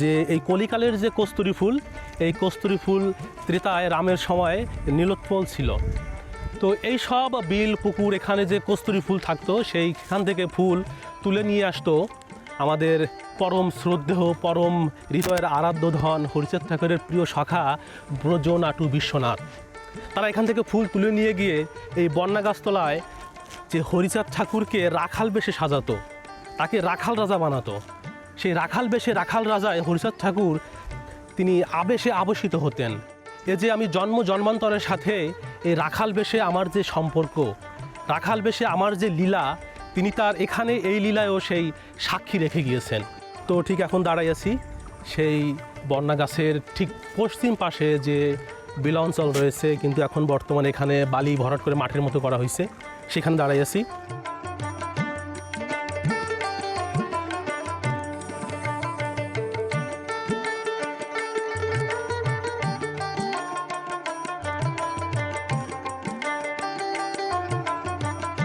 যে এই কলিকালের যে কস্তুরি ফুল, এই কস্তুরি ফুল ত্রেতায় রামের সময় নীলোৎপল ছিল। তো এই সব বিল, পুকুর, এখানে যে কস্তুরি ফুল থাকতো, সেইখান থেকে ফুল তুলে নিয়ে আসতো আমাদের পরম শ্রদ্ধেহ পরম হৃদয়ের আরাধ্য ধন হরিচাঁদ ঠাকুরের প্রিয় শাখা ব্রজ নাটু বিশ্বনাথ। তারা এখান থেকে ফুল তুলে নিয়ে গিয়ে এই বন্যা গাছতলায় যে হরিচাঁদ ঠাকুরকে রাখাল বেশে সাজাতো, তাকে রাখাল রাজা বানাতো। সেই রাখাল বেশে রাখাল রাজায় হরিচাঁদ ঠাকুর, তিনি আবেশে আবশিত হতেন। এ যে আমি জন্ম জন্মান্তরের সাথে এই রাখাল বেশে আমার যে সম্পর্ক, রাখাল বেশে আমার যে লীলা, তিনি তার এখানে এই লীলায়ও সেই সাক্ষী রেখে গিয়েছেন। তো ঠিক এখন দাঁড়াই আছি সেই বন্যা গাছের ঠিক পশ্চিম পাশে যে বিল অঞ্চল রয়েছে, কিন্তু এখন বর্তমানে এখানে বালি ভরাট করে মাঠের মতো করা হয়েছে, সেখানে দাঁড়াই আছি।